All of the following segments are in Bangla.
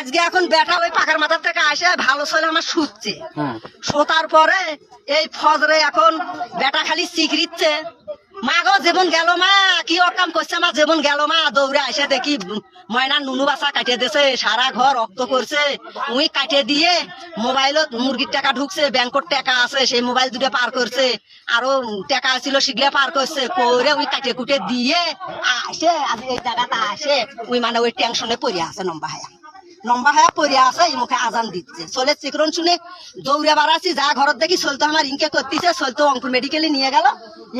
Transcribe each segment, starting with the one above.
আজকে এখন বেটা ওই পাকার মাথার থেকে আসে ভালো ছেলে আমার শুচ্ছে শোতার পরে এই ফজরে এখন বেটা খালি চিকরিচ্ছে মা গো জীবন গেল মা কি অকাম করছে আমার জীবন গেল মা? দৌড়ে আসে দেখি ময়না নুনু বাসা কাটিয়ে দিছে সারা ঘর রক্ত করছে উই কাটিয়ে দিয়ে মোবাইলত মুরগির টাকা ঢুকছে ব্যাংকর টাকা আছে সেই মোবাইল দুটো পার করছে। আরও টাকা ছিল সেগুলো পার করছে করে উই কাটিয়ে কুটে দিয়ে আসে আজ এই জায়গাটা আসে। উই মানে ওই টেনশনে পড়ে আছে লম্বা হায়া। লম্বা হয়ে পড়ে আছে এই মুখে আজান দিচ্ছে। চলে চিকরন শুনে দৌড়ে বাড়াচ্ছি যা ঘরত দেখি চলতো আমার ইনকে করতেছে চলতো অঙ্কুর মেডিকেলে নিয়ে গেল।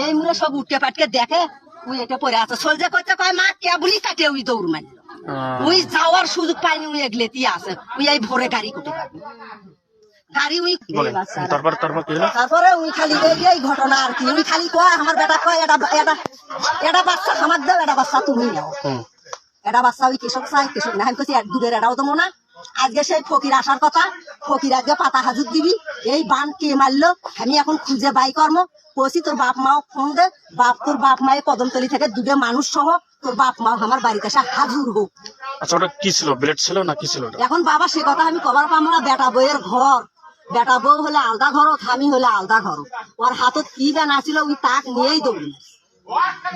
এই মুড়ে সব উঠতে পাটকে দেখে উই এটা পড়ে আছে। চলছে করতে কয় মা কে বলি কাটে উই দৌড় আহ, উই যাওয়ার সুযোগ পাইনি উই এগলেতি আছে। উই এই ভোরে গাড়ি কুটে গাড়ি উই তারপর তারপর কি হলো? তারপরে উই খালি এই ঘটনা আর কি। উই খালি কয় আমার বেটা কয় এটা এটা এটা বাচ্চা খামার দাও এটা বাচ্চা তুমি নাও। এটা বাচ্চা ওই কৃষক চাই কৃষক না আমি কইছি এক দূরের এটাও তো না। আজকে সেই ফকির আসার কথা ফকির আজকে পাতা হাজুর দিবি এই বান কে মারলো? আমি এখন খুঁজে বাই কর্ম। কইছি তোর বাপ মাও ফোন দে বাপ তোর বাপ মায়ের কদমতলি থেকে দুটো মানুষ সহ তোর বাপ মাও আমার বাড়িতে এসে হাজুর হোক। আচ্ছা ওটা কি ছিল? ব্লেড ছিল না কি ছিল এখন বাবা সে কথা আমি কবার পাবো না। বেটা বইয়ের ঘর। বেটা বউ হলে আলাদা ঘর আমি হলে আলাদা ঘর। ওর হাতত কি গান আছিল ওই তাক নিয়েই দৌড়ি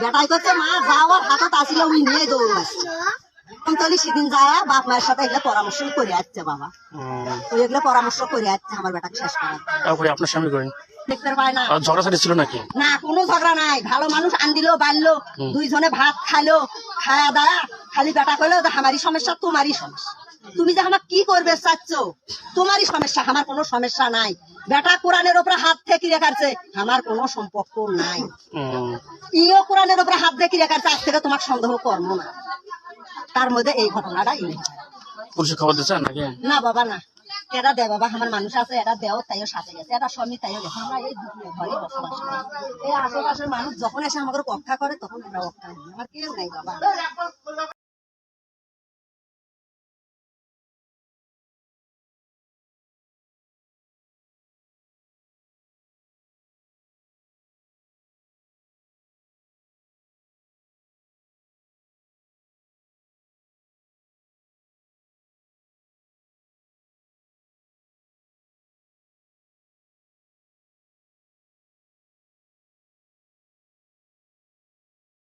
বেটাই করছে মা যাও ওর হাতত আসিল ওই নিয়েই দৌড়ি তলি সেদিন যায় বাপ মায়ের সাথে এগুলো পরামর্শ করে আসছে বাবা। ওই এগুলো পরামর্শ করে আসছে আমার বেটাকে শেষ করার তারপরে আপনার স্বামী করেন দেখতে পায় না। আর ঝগড়াঝাটি ছিল নাকি? না কোনো ঝগড়া নাই। ভালো মানুষ আনদিলো বাড়লো। দুইজনে ভাত খাইলো খাওয়া দাওয়া খালি বেটা কইলো আমারই সমস্যা তোমারই সমস্যা। তুমি যে আমার কি করবে চাচ্ছ? তোমারই সমস্যা আমার কোনো সমস্যা নাই। বেটা কোরআনের উপরে হাত থেকে রেখাচ্ছে আমার কোনো সম্পর্ক নাই। ইও কোরআনের উপরে হাত দেখি রেখাচ্ছে আজ থেকে তোমার সন্দেহ কর্ম না। তার মধ্যে এই ঘটনাটা পুলিশে খবর দিচ্ছেন নাকি? না বাবা না। এরা দে বাবা আমার মানুষ আছে এরা দেও তাইও সাথে গেছে এরা স্বামী তাইও গেছে। আমরা এই ঘরে বসবাস করি। এই আশেপাশের মানুষ যখন এসে আমাদের রক্ষা করে তখন আমরা আমার কেউ নাই বাবা।